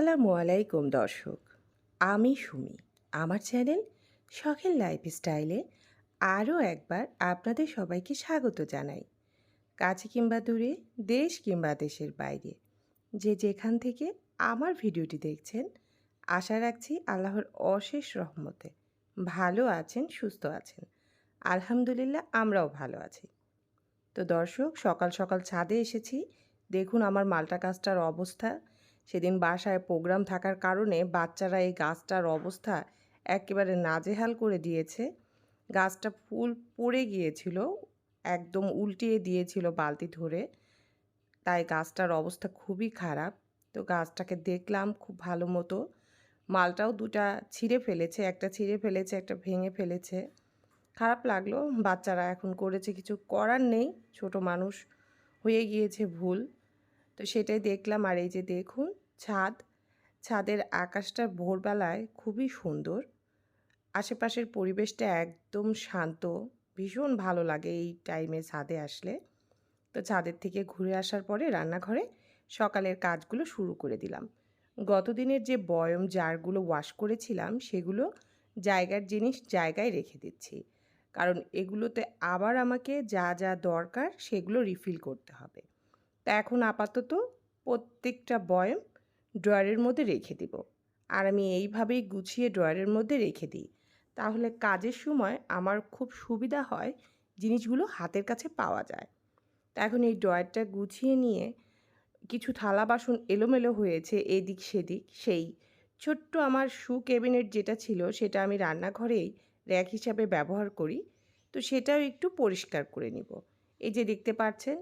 আসসালামু আলাইকুম, দর্শক। আমি সুমি। আমার চ্যানেল শখের লাইফস্টাইলে আরও একবার আপনাদের সবাইকে স্বাগত জানাই। কাছে কিংবা দূরে, দেশ কিংবা দেশের বাইরে, যে যেখান থেকে আমার ভিডিওটি দেখছেন, আশা রাখছি আল্লাহর অশেষ রহমতে ভালো আছেন, সুস্থ আছেন। আলহামদুলিল্লাহ, আমরাও ভালো আছি। তো দর্শক, সকাল সকাল ছাদে এসেছি। দেখুন আমার মালটা গাছটার অবস্থা। সেদিন বাসায় প্রোগ্রাম থাকার কারণে বাচ্চারা এই গাছটার অবস্থা একেবারে নাজেহাল করে দিয়েছে। গাছটা ফুল পড়ে গিয়েছিল, একদম উল্টিয়ে দিয়েছিল বালতি ধরে। তাই গাছটার অবস্থা খুবই খারাপ। তো গাছটাকে দেখলাম খুব ভালো মতো। মালটাও দুটা ছিঁড়ে ফেলেছে, একটা ছিঁড়ে ফেলেছে, একটা ভেঙে ফেলেছে। খারাপ লাগল, বাচ্চারা এখন করেছে কিছু করার নেই, ছোট মানুষ হয়ে গিয়েছে ভুল। তো সেটাই দেখলাম আর এই যে দেখুন ছাদ। ছাদের আকাশটা ভোরবেলায় খুবই সুন্দর। আশেপাশের পরিবেশটা একদম শান্ত। ভীষণ ভালো লাগে এই টাইমে ছাদে আসলে। তো ছাদের থেকে ঘুরে আসার পরে রান্নাঘরে সকালের কাজগুলো শুরু করে দিলাম। গতদিনের যে বয়ম জারগুলো ওয়াশ করেছিলাম, সেগুলো জায়গার জিনিস জায়গায় রেখে দিচ্ছি। কারণ এগুলোতে আবার আমাকে যা যা দরকার সেগুলো রিফিল করতে হবে। তা এখন আপাতত প্রত্যেকটা বয়ম ড্রয়ারের মধ্যে রেখে দিব। আর আমি এইভাবেই গুছিয়ে ড্রয়ারের মধ্যে রেখে দিই। তাহলে কাজের সময় আমার খুব সুবিধা হয় জিনিসগুলো হাতের কাছে পাওয়া যায়। তা এখন এই ড্রয়ারটা গুছিয়ে নিয়ে কিছু থালা বাসন এলোমেলো হয়েছে এদিক সেদিক, সেই ছোট্ট আমার শু ক্যাবিনেট যেটা ছিল সেটা আমি রান্নাঘরেই র্যাক হিসাবে ব্যবহার করি। তো সেটাও একটু পরিষ্কার করে নিব। এই যে দেখতে পাচ্ছেন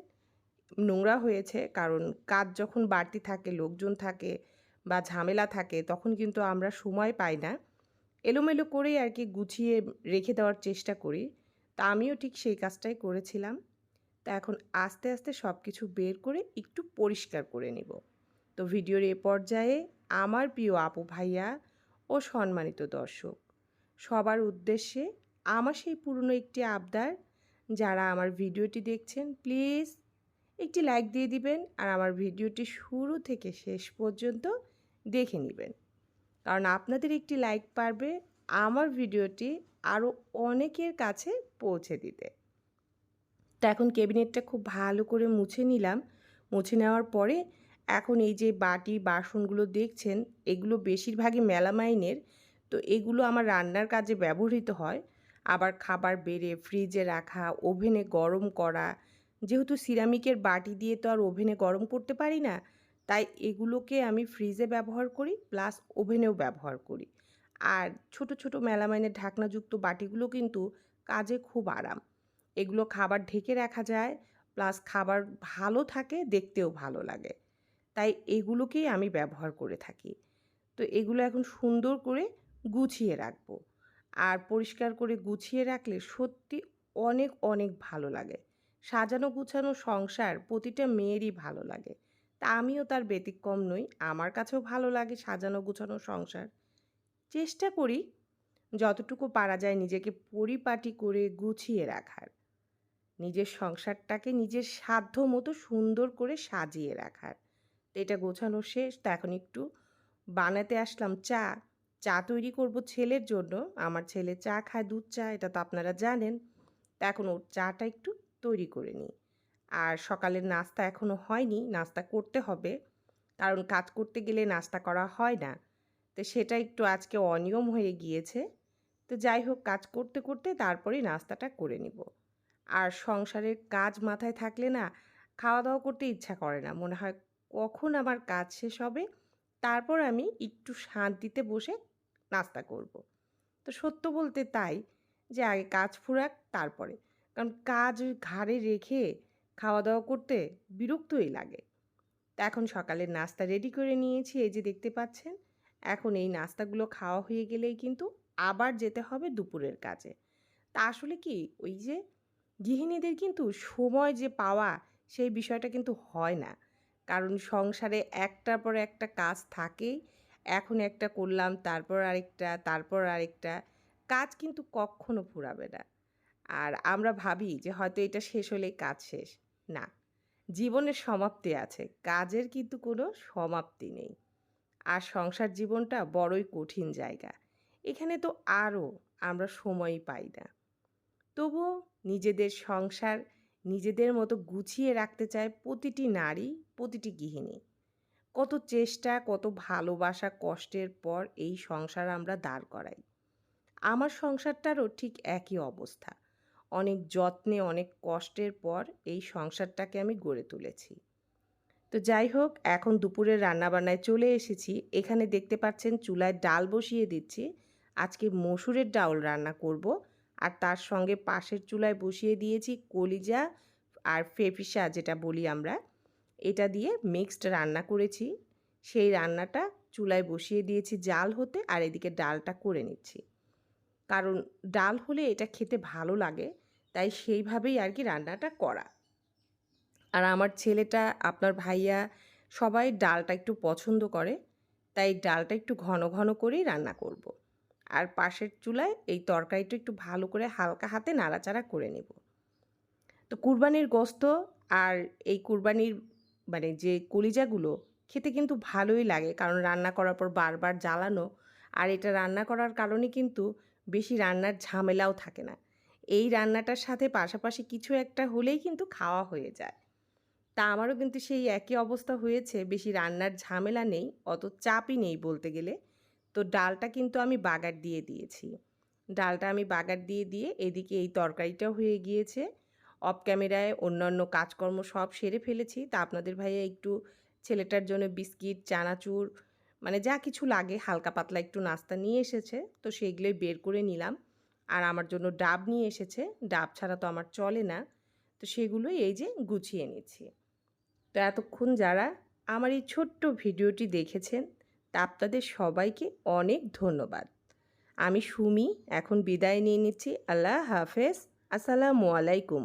নোংরা হয়েছে। কারণ কাজ যখন বাড়তি থাকে, লোকজন থাকে বা ঝামেলা থাকে, তখন কিন্তু আমরা সময় পাই না। এলোমেলো করেই আর কি গুছিয়ে রেখে দেওয়ার চেষ্টা করি। তা আমিও ঠিক সেই কাজটাই করেছিলাম। তা এখন আস্তে আস্তে সব কিছু বের করে একটু পরিষ্কার করে নিব। তো ভিডিওর এ পর্যায়ে আমার প্রিয় আপু ভাইয়া ও সম্মানিত দর্শক, সবার উদ্দেশ্যে আমার সেই পুরনো একটি আবদার। যারা আমার ভিডিওটি দেখছেন, প্লিজ একটি লাইক দিয়ে দিবেন আর আমার ভিডিওটি শুরু থেকে শেষ পর্যন্ত দেখে নেবেন। কারণ আপনাদের একটি লাইক পারবে আমার ভিডিওটি আরও অনেকের কাছে পৌঁছে দিতে। তো এখন ক্যাবিনেটটা খুব ভালো করে মুছে নিলাম। মুছে নেওয়ার পরে এখন এই যে বাটি, বাসনগুলো দেখছেন, এগুলো বেশিরভাগই মেলামাইনের। তো এগুলো আমার রান্নার কাজে ব্যবহৃত হয়। আবার খাবার বেড়ে ফ্রিজে রাখা, ওভেনে গরম করা যেহেতু সিরামিকের বাটি দিয়ে তো আর ওভেনে গরম করতে পারি না, তাই এগুলোকে আমি ফ্রিজে ব্যবহার করি, প্লাস ওভেনেও ব্যবহার করি। আর ছোট ছোট মেলামাইনের ঢাকনাযুক্ত বাটিগুলো কিন্তু কাজে খুব আরাম। এগুলো খাবার ঢেকে রাখা যায়, প্লাস খাবার ভালো থাকে, দেখতেও ভালো লাগে। তাই এগুলোকেই আমি ব্যবহার করে থাকি। তো এগুলো এখন সুন্দর করে গুছিয়ে রাখব। আর পরিষ্কার করে গুছিয়ে রাখলে সত্যি অনেক অনেক ভালো লাগে। সাজানো গুছানো সংসার প্রতিটা মেয়েরই ভালো লাগে। তা আমিও তার ব্যতিক্রম নই, আমার কাছেও ভালো লাগে সাজানো গুছানো সংসার। চেষ্টা করি যতটুকু পারা যায় নিজেকে পরিপাটি করে গুছিয়ে রাখার। নিজের সংসারটাকে নিজের সাধ্য মতো সুন্দর করে সাজিয়ে রাখার। এটা গোছানো শেষ, তা এখন একটু বানাতে আসলাম চা। চা তৈরি করব ছেলের জন্য। আমার ছেলে চা খায়, দুধ চা, এটা তো আপনারা জানেন। তা এখন ওর চাটা একটু তৈরি করে নিই। আর সকালের নাস্তা এখনও হয়নি, নাস্তা করতে হবে। কারণ কাজ করতে গেলে নাস্তা করা হয় না। তো সেটা একটু আজকে অনিয়ম হয়ে গিয়েছে। তো যাই হোক, কাজ করতে করতে তারপরেই নাস্তাটা করে নিব। আর সংসারের কাজ মাথায় থাকলে না খাওয়া দাওয়া করতে ইচ্ছা করে না। মনে হয় কখন আমার কাজ শেষ হবে, তারপর আমি একটু শান্তিতে বসে নাস্তা করব। তো সত্য বলতে তাই যে আগে কাজ ফুরাক, তারপরে। কারণ কাজ ঘাড়ে রেখে খাওয়া দাওয়া করতে বিরক্তই লাগে। তা এখন সকালের নাস্তা রেডি করে নিয়েছি, এই যে দেখতে পাচ্ছেন। এখন এই নাস্তাগুলো খাওয়া হয়ে গেলেই কিন্তু আবার যেতে হবে দুপুরের কাজে। তা আসলে কি, ওই যে গৃহিণীদের কিন্তু সময় যে পাওয়া, সেই বিষয়টা কিন্তু হয় না। কারণ সংসারে একটার পর একটা কাজ থাকেই, এখন একটা করলাম, তারপর আরেকটা তারপর আরেকটা, কাজ কিন্তু কখনো ফুরাবে না। আর আমরা ভাবি যে হয়তো এটা শেষ হলেই কাজ শেষ। না, জীবনের সমাপ্তি আছে, কাজের কিন্তু কোনো সমাপ্তি নেই। আর সংসার জীবনটা বড়ই কঠিন জায়গা, এখানে তো আরও আমরা সময়ই পাই না। তবুও নিজেদের সংসার নিজেদের মতো গুছিয়ে রাখতে চায় প্রতিটি নারী, প্রতিটি গৃহিণী। কত চেষ্টা, কত ভালোবাসা, কষ্টের পর এই সংসার আমরা দাঁড় করাই। আমার সংসারটারও ঠিক একই অবস্থা। অনেক যত্নে, অনেক কষ্টের পর এই সংসারটাকে আমি গড়ে তুলেছি। তো যাই হোক, এখন দুপুরের রান্নাবান্নায় চলে এসেছি। এখানে দেখতে পাচ্ছেন চুলায় ডাল বসিয়ে দিচ্ছি। আজকে মসুরের ডাউল রান্না করব। আর তার সঙ্গে পাশের চুলায় বসিয়ে দিয়েছি কলিজা আর ফেফিসা যেটা বলি আমরা। এটা দিয়ে মিক্সড রান্না করেছি। সেই রান্নাটা চুলায় বসিয়ে দিয়েছি জাল হতে আর এদিকে ডালটা করে নিচ্ছি। কারণ ডাল হলে এটা খেতে ভালো লাগে, তাই সেইভাবেই আর কি রান্নাটা করা। আর আমার ছেলেটা, আপনার ভাইয়া সবাই ডালটা একটু পছন্দ করে, তাই ডালটা একটু ঘন ঘন করেই রান্না করব। আর পাশের চুলায় এই তরকারিটা একটু ভালো করে হালকা হাতে নাড়াচাড়া করে নেব। তো কুরবানির গোস্ত আর এই কুরবানির মানে যে কলিজাগুলো খেতে কিন্তু ভালোই লাগে, কারণ রান্না করার পর বারবার জ্বালানো। আর এটা রান্না করার কারণে কিন্তু বেশি রান্নার ঝামেলাও থাকে না। এই রান্নাটার সাথে পাশাপাশি কিছু একটা হলেই কিন্তু খাওয়া হয়ে যায়। তা আমারও কিন্তু সেই একই অবস্থা হয়েছে, বেশি রান্নার ঝামেলা নেই, অত চাপই নেই বলতে গেলে। তো ডালটা কিন্তু আমি বাগার দিয়ে দিয়েছি। ডালটা আমি বাগার দিয়ে দিয়ে এদিকে এই তরকারিটাও হয়ে গিয়েছে। অফ ক্যামেরায় অন্যান্য কাজকর্ম সব সেরে ফেলেছি। তা আপনাদের ভাইয়া একটু ছেলেটার জন্য বিস্কিট, চানাচুর মানে যা কিছু লাগে হালকা পাতলা একটু নাস্তা নিয়ে এসেছে, তো সেইগুলোই বের করে নিলাম। আর আমার জন্য ডাব নিয়ে এসেছে, ডাব ছাড়া তো আমার চলে না। তো সেগুলোই এই যে গুছিয়ে নিচ্ছি। তো এতক্ষণ যারা আমার এই ছোট্ট ভিডিওটি দেখেছেন তা আপনাদের সবাইকে অনেক ধন্যবাদ। আমি সুমি, এখন বিদায় নিয়ে নিচ্ছি। আল্লাহ হাফেজ। আসসালামু আলাইকুম।